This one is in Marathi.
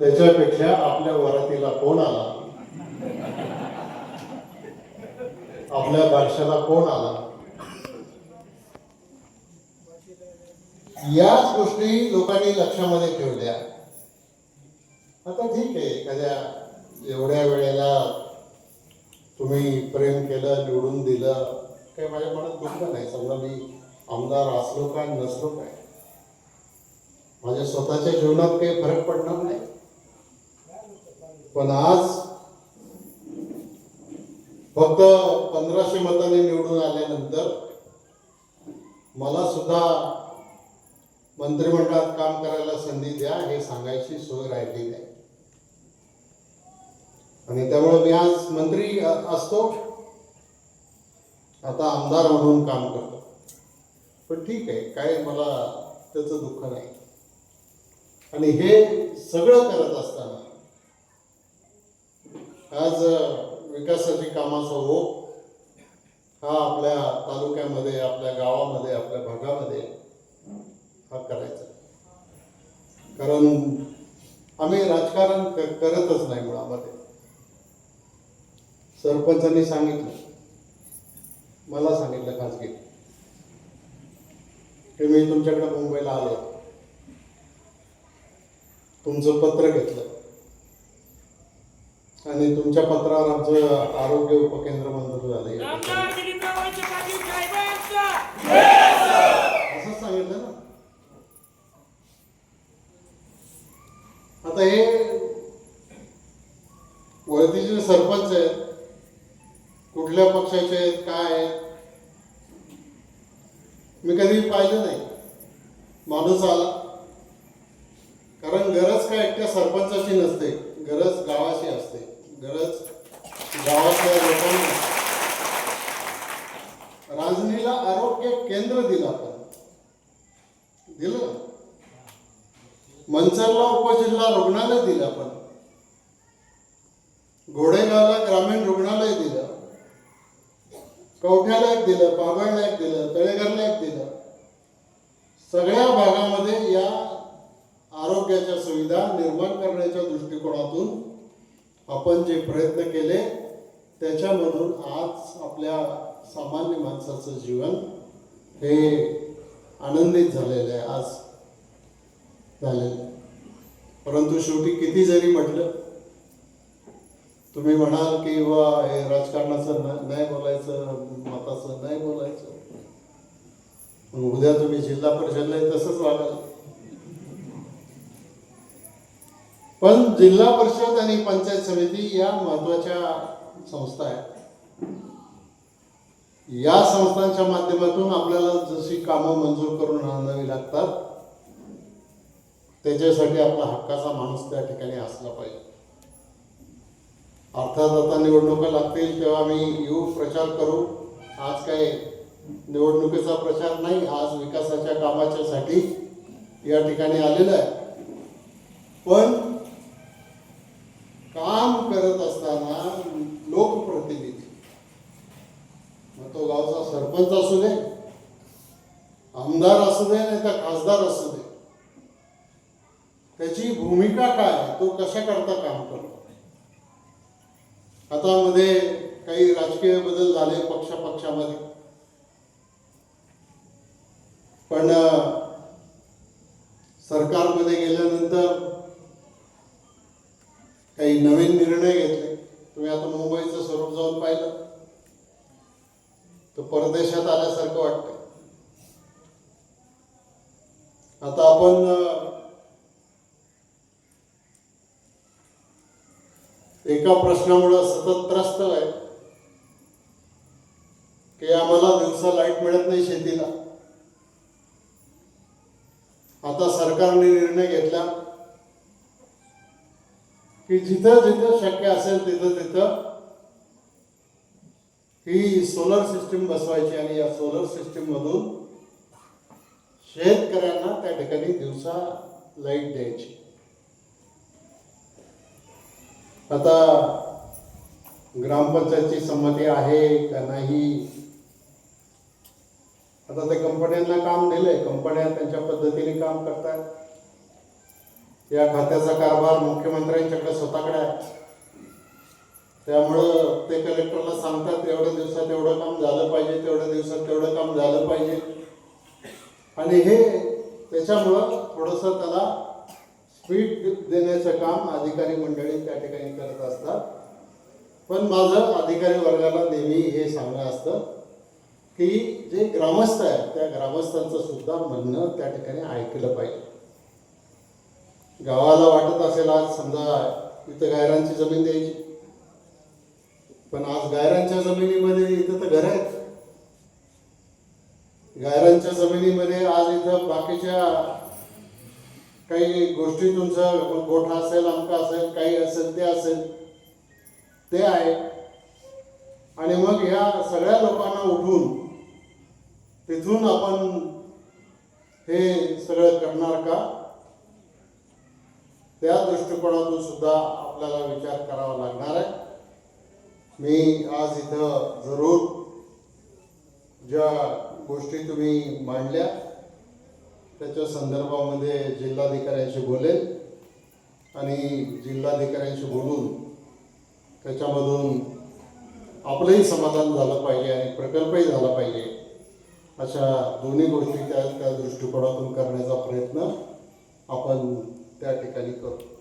त्याच्यापेक्षा आपल्या वरातीला कोण आला? आपल्या बारशाला कोण आला? याच गोष्टी लोकांनी लक्षामध्ये ठेवल्या. आता ठीक आहे एखाद्या एवढ्या वेळेला तुम्ही प्रेम केलं निवडून दिलं काही माझ्या मनात दुःख नाही समजा मी आमदार असलो काय नसलो काय. माझ्या स्वतःच्या जीवनात काही फरक पडणार नाही. पण आज फक्त पंधराशे मताने निवडून आल्यानंतर मला सुद्धा मंत्रिमंडळात काम करायला संधी द्या हे सांगायची सोय राहिली नाही. आणि त्यामुळे मी आज मंत्री असतो. आता आमदार म्हणून काम करतो. पण ठीक आहे काय मला त्याचं दुःख नाही. आणि हे सगळं करत असताना आज विकासाची कामाचा हो हा आपल्या तालुक्यामध्ये आपल्या गावामध्ये आपल्या भागामध्ये हा करायचा. कारण आम्ही राजकारण करतच नाही मुळामध्ये. सरपंचांनी सांगितलं. मला सांगितलं खाजगी की मी तुमच्याकडे मुंबईला आलो तुमचं पत्र घेतलं. आणि तुमच्या पत्रावर आमचं आरोग्य उपकेंद्र मंजूर झालं असंच सांगितलं ना. आता हे वळतीचे सरपंच आहेत कुठल्या पक्षाचे आहेत काय आहेत मी कधी पाहिलं नाही. माणूस आला. कारण गरज काय एकट्या सरपंचाची नसते गरज गावाची असते. गरज गावातल्या लोकांना. राजनीला आरोग्य केंद्र दिलं आपण. दिलं? मंचरला उपजिल्हा रुग्णालय दिलं आपण. घोडेगावला ग्रामीण रुग्णालय दिलं. कवठ्याला एक दिलं पाबळला एक दिलं तळेघरला एक दिलं. सगळ्या भागामध्ये या आरोग्याच्या सुविधा निर्माण करण्याच्या दृष्टिकोनातून आपण जे प्रयत्न केले त्याच्यामधून आज आपल्या सामान्य माणसाचं जीवन हे आनंदित झालेलं आहे आज झालेलं आहे. परंतु शेवटी किती जरी म्हटलं तुम्ही म्हणाल की वा हे राजकारणाचं नाही बोलायचं मताचं नाही बोलायचं. मग उद्या तुम्ही जिल्हा परिषदला तसंच वागाल. पण जिल्हा परिषद आणि पंचायत समिती या महत्त्वाच्या संस्था आहेत. या संस्थांच्या माध्यमातून आपल्याला जशी कामं मंजूर करून आणावी लागतात त्याच्यासाठी आपला हक्काचा माणूस त्या ठिकाणी असला पाहिजे. अर्थात आता निवडणुका लागतील तेव्हा मी येऊ प्रचार करू. आज काय निवडणुकीचा प्रचार नाही आज विकासाच्या कामाच्यासाठी या ठिकाणी आलेलं आहे. पण काम करत असताना लोकप्रतिनिधी मग तो गावचा सरपंच असू दे आमदार असू दे नाही तर खासदार असू दे. त्याची भूमिका काय तो कशा करता काम करतो? आता मध्ये काही राजकीय बदल झाले पक्ष पक्षामध्ये पण सरकारमध्ये गेल्यानंतर काही नवीन निर्णय घेतले. तुम्ही आता मुंबईचं स्वरूप जाऊन पाहिलं. तर परदेशात आल्यासारखं वाटतं. आता आपण एका प्रश्नामुळं सतत त्रस्त आहे. की आम्हाला दिवसा लाइट मिळत नाही शेतीला. आता सरकारने निर्णय घेतला की जिथं जिथं शक्य असेल तिथं तिथं ही सोलर सिस्टीम बसवायची आणि या सोलर सिस्टीम मधून शेतकऱ्यांना त्या ठिकाणी दिवसा लाइट द्यायची. आता ग्रामपंचायतची संमती आहे का नाही? आता ते कंपन्यांना काम दिलंय. कंपन्या त्यांच्या पद्धतीने काम करतात या खात्याचा कारभार मुख्यमंत्र्यांच्याकडे स्वतःकडे आहे. त्यामुळं ते कलेक्टरला सांगतात एवढ्या दिवसात एवढं काम झालं पाहिजे तेवढ्या दिवसात तेवढं काम झालं पाहिजे. आणि हे त्याच्यामुळं थोडंसं त्याला स्पीड देण्याचं काम अधिकारी मंडळी त्या ठिकाणी करत असतात. पण माझं अधिकारी वर्गाला नेहमी हे सांगणं असतं की जे ग्रामस्थ आहेत त्या ग्रामस्थांचं सुद्धा म्हणणं त्या ठिकाणी ऐकलं पाहिजे. गावाला वाटत असेल आज समजा इथं गायरांची जमीन द्यायची. पण आज गायरांच्या जमिनीमध्ये इथं तर घर आहेत. गायरांच्या जमिनीमध्ये आज इथं बाकीच्या काही गोष्टी तुमचं गोठा असेल अमका असेल काही असेल ते असेल ते आहे. आणि मग ह्या सगळ्या लोकांना उठून तिथून आपण हे सगळं करणार का? त्या दृष्टिकोनातून सुद्धा आपल्याला विचार करावा लागणार आहे. मी आज इथं जरूर ज्या गोष्टी तुम्ही मांडल्या त्याच्या संदर्भामध्ये जिल्हाधिकाऱ्यांशी बोलेल आणि जिल्हाधिकाऱ्यांशी बोलून त्याच्यामधून आपलंही समाधान झालं पाहिजे आणि प्रकल्पही झाला पाहिजे अशा दोन्ही गोष्टी त्या त्या दृष्टिकोनातून करण्याचा प्रयत्न आपण त्या ठिकाणी करू.